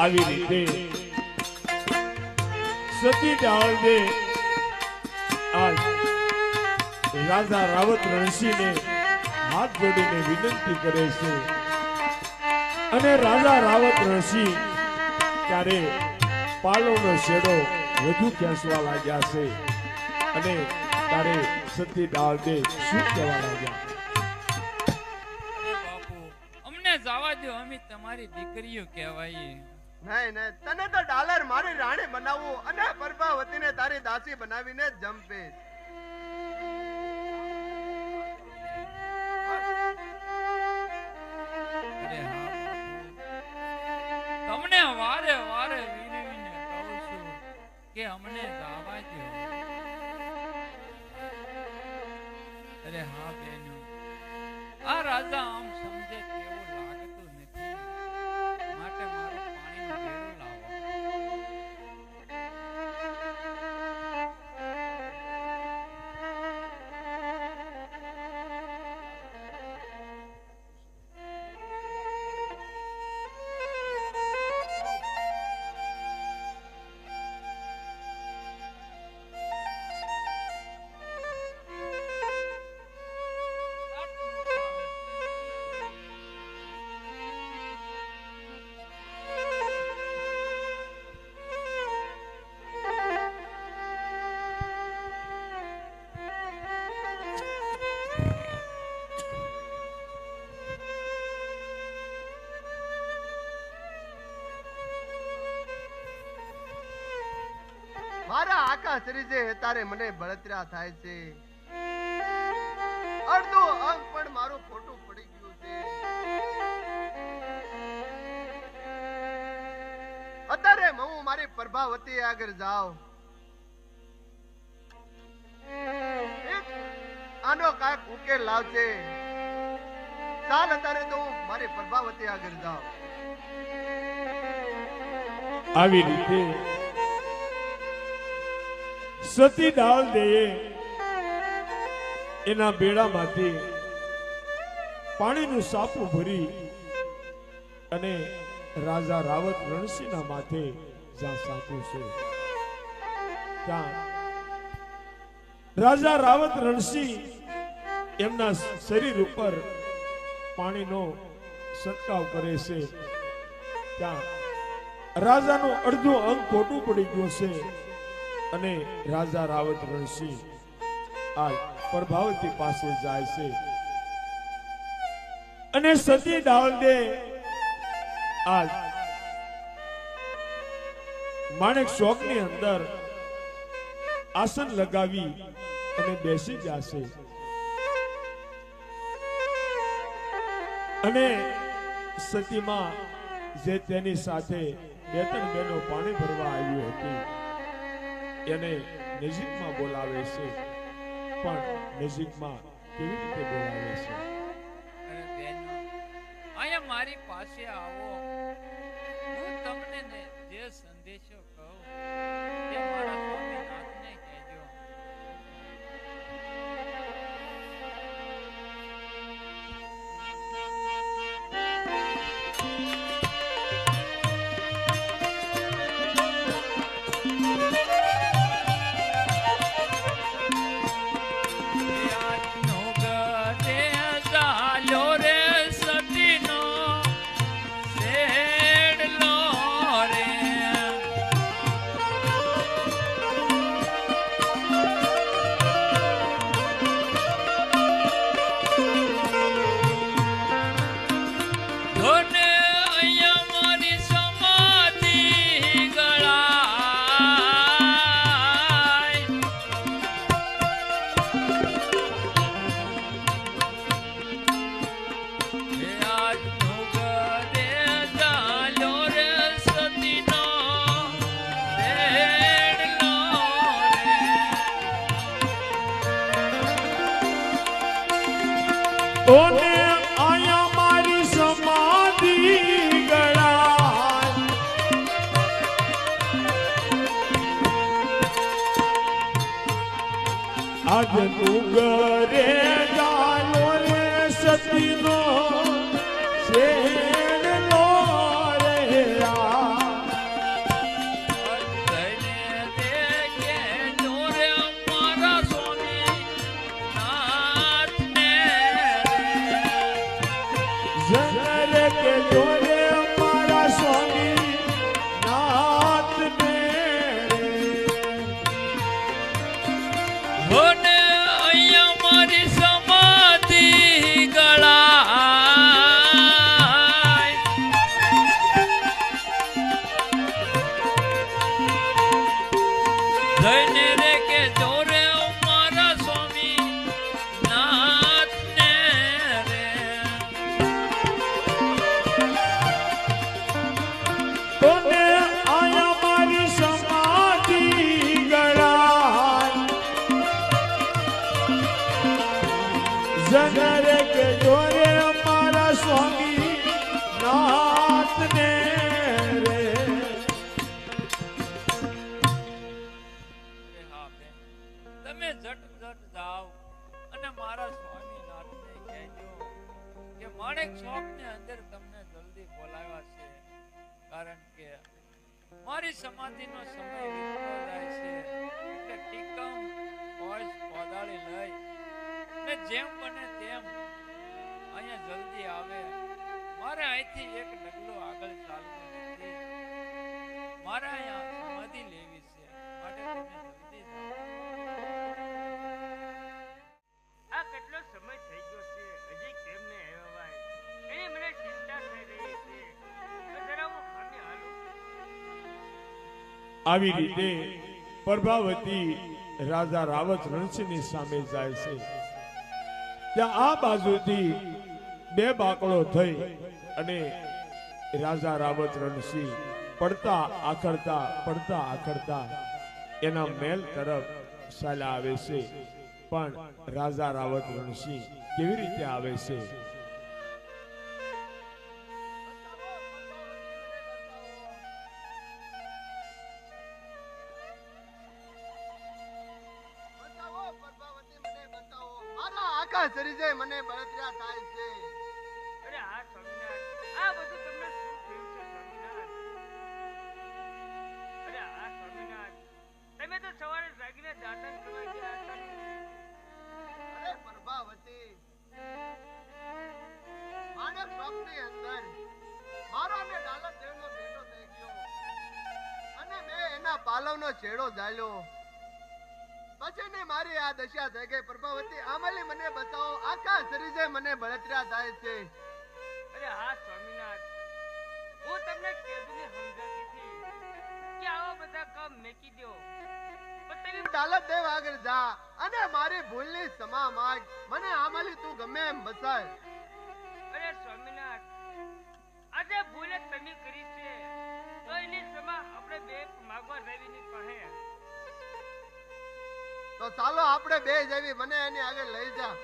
આવી રીતે સતી ડાળ દે આજ રાજા રાવત રણસિંહને હાથ જોડીને વિનંતી કરે છે. અને રાજા રાવત રણસિંહ ત્યારે પાલોનો શેડો વધુ ખેંચવા લાગ્યા છે. અને ત્યારે સતી ડાળ દે શું કહેવા લાગ્યા? અમને જવા દો અમે તમારી દીકરીઓ કહેવાય નહીં નહીં તને તો ડાલર મારી રાણી બનાવવું અને પ્રભાવતીને તારી દાસી બનાવીને જ કે અમને ગાવા દો અરે હા બેન. આ રાજા આમ સમજે તેવું મારા આખા શરીરે તારે મને બળતરા થાય છે. અડધો અંગ પણ મારો ફોટો પડી ગયો છે. અત્યારે હું મારી પ્રભાવતી આગળ જાઉં. આનો કાંઈક ઉકેલ લાવશે ચાલ અત્યારે તો હું મારી પ્રભાવતી આગળ જાઉં. આવી રીતે સતી ડાળ દે એના બેડામાંથી પાણીનું સાપું ભરી અને રાજા રાવત રણસિંહના માથે રાજા રાવત રણસિંહ એમના શરીર ઉપર પાણીનો છંટકાવ કરે છે. ત્યાં રાજાનું અડધું અંગ ખોટું પડી ગયું છે. અને રાજા રાવત રણસિંહ આ પ્રભાવતી પાસે જાય છે. અને સતી ડાવલદે આ માણેક ચોકની અંદર આસન લગાવી અને બેસી જશે અને સતીમાં જે તેની સાથે બે ત્રણ બહેનો પાણી ભરવા આવી હતી. એને નજીકમાં બોલાવે છે. પણ નજીકમાં કેવી રીતે બોલાવે છે? અહીંયા મારી પાસે આવો. આજ સ્વામી નાથને તમે જટ જટ જાઓ અને મારા સ્વામીનાથને કહેજો કે માણેક ચોકની અંદર તમને જલ્દી બોલાવ્યા છે. કારણ કે મારી સમાધિનો સમય છે એટલે ટીકમ કોઈસ કોદાળી લઈ ને જેમ બને તેમ અહીંયા જલ્દી આવે. મારે અહીંથી એક ડગલો આગળ ચાલવું નથી. મારે અહીંયા સમાધિ લેવી છે. માટે તમે જલ્દી આ કેટલો સમય થઈ ગયો છે? હજી કેમ ને આવ્યો? ભાઈ એની મને ચિંતા થઈ રહી છે. તો જરા હું ખાને હાલું. આવી રીતે પ્રભાવતી રાજા રાવત રણસિંહની સામે જાય છે. ત્યાં આ બાજુથી બે બાકડો થઈ અને રાજા રાવત રણસિંહ પડતા આખડતા પડતા આખડતા એના મેલ તરફ સાલા આવે છે. પણ રાજા રાવત રણસિંહ કેવી રીતે આવે છે? બળતરા થાય છે. અરે હા સ્વામિનાથ આ બધું તમને શું થયું છે સ્વામિનાથ અરે હા સ્વામિનાથ તમે તો સવારે જાગીને દાતન કરવા ગયા હતા. અરે પ્રભાવતી માણસ સ્વપ્નની અંદર મારો ને ડાલર દેવનો ભેટો થઈ ગયો. મેં એના પાલવનો છેડો ઝાલ્યો. પછી મારી આ દશા થઈ ગઈ પ્રભાવતી આમલી મને બતાવો આખા શરીરે મને બળતરા થાય છે. અરે હા સ્વામીનાથ. હું તમને કેદુને સમજાતી હતી કે આવા બધા કામ મેકી દો. પણ તમે દેવ આગળ જા. અને મારી ભૂલની સમા માગ. મને આમલી તું ગમે એમ બસાય ચાલો આપણે બે જેવી મને એની આગળ લઈ જા.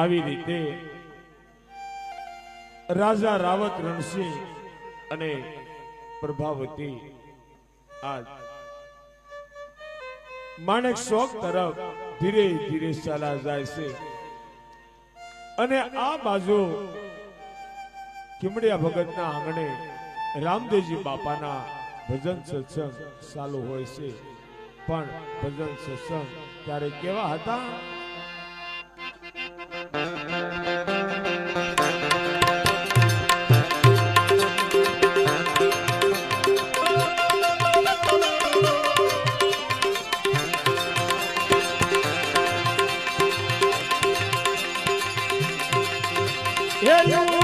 આવી રીતે રાજા રાવત રણસિંહ અને પ્રભાવતી આ માણેક શોક તરફ ધીરે ધીરે ચાલા જાય છે. અને આ બાજુ કિમડિયા ભગતના આંગણે રામદેવજી બાપાના ભજન સત્સંગ ચાલુ હોય છે. પણ ભજન સત્સંગ ત્યારે કેવા હતા? એનું